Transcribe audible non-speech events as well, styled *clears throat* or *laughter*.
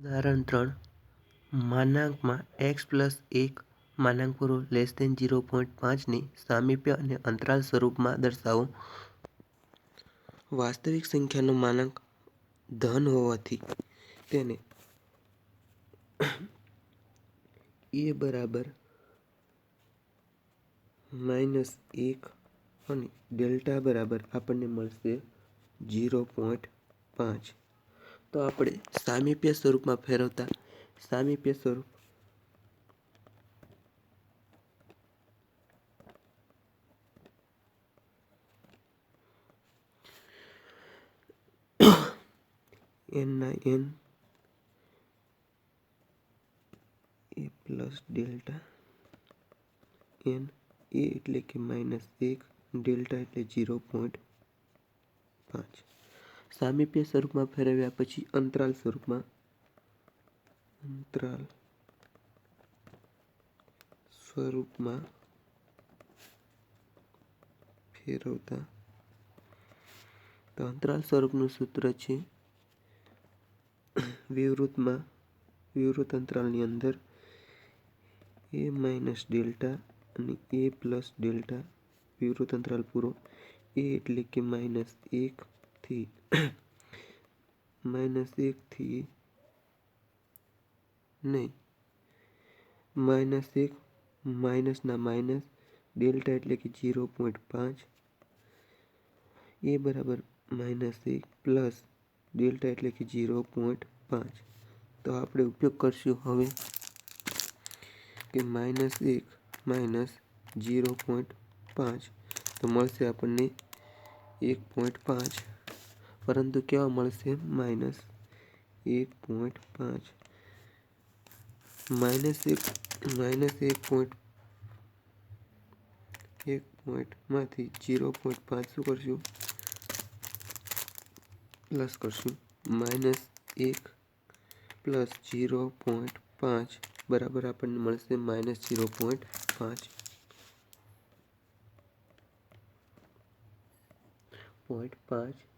ઉદાહરણ ત્રણ: માનાંકમાં એક્સ પ્લસ એક પોઈન્ટ પાંચની સામીપ્ય અને અંતરાલ સ્વરૂપમાં દર્શાવો. વાસ્તવિક સંખ્યાનો માનાંક ધન હોવાથી તેને એ બરાબર એક અને ડેલ્ટા બરાબર આપણને મળશે. પાંચ तो आप सामीप्य स्वरूप में फेरवता सामीप्य स्वरूप एन ना N A plus delta N A एट्ले कि माइनस एक डेल्टा एट जीरो पॉइंट पाँच સામીપ્ય સ્વરૂપમાં ફેરવ્યા પછી અંતરાલ સ્વરૂપમાં અંતરાલ સ્વરૂપમાં ફેરવતા તો અંતરાલ સ્વરૂપનું સૂત્ર છે વિવૃતમાં વિવૃત અંતરાલની અંદર એ માઇનસ ડેલ્ટા અને એ પ્લસ ડેલ્ટા વિવૃત અંતરાલ પૂરો એ એટલે કે માઇનસ એક -1 *clears throat* थी नहीं -1 - ना माइनस डेल्टा એટલે કે 0.5 a = -1 + डेल्टा એટલે કે 0.5 તો આપણે ઉપયોગ કરશું હવે કે -1 - 0.5 તો મળશે આપણને 1.5 परंतु क्या मैसे माइनस एक पॉइंट पाँच माइनस एक माइनस एक पॉइंट एक पॉइंट में जीरो पॉइंट पाँच शू कर प्लस कर माइनस एक प्लस जीरो पॉइंट पाँच बराबर अपन मैसे माइनस जीरो पॉइंट पाँच पॉइंट पाँच